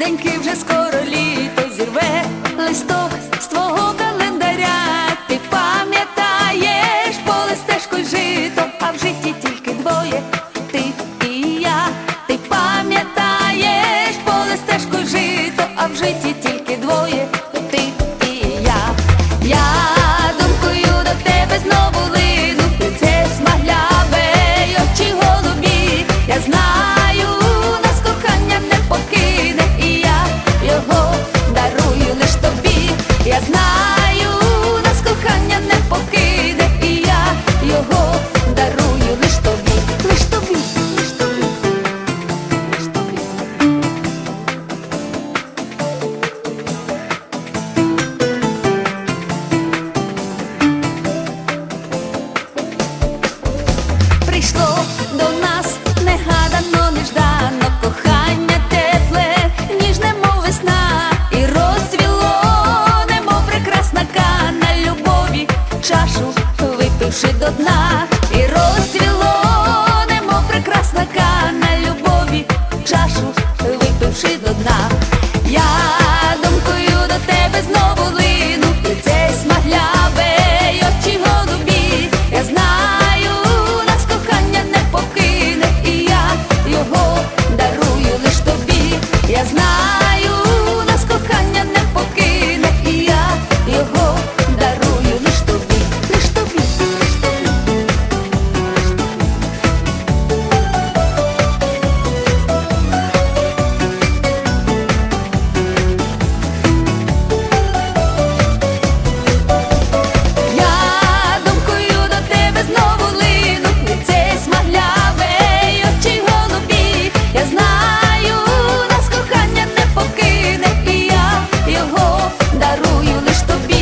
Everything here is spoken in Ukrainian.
Сонечки вже скоро літо зірве листок випивши до дна, что пить.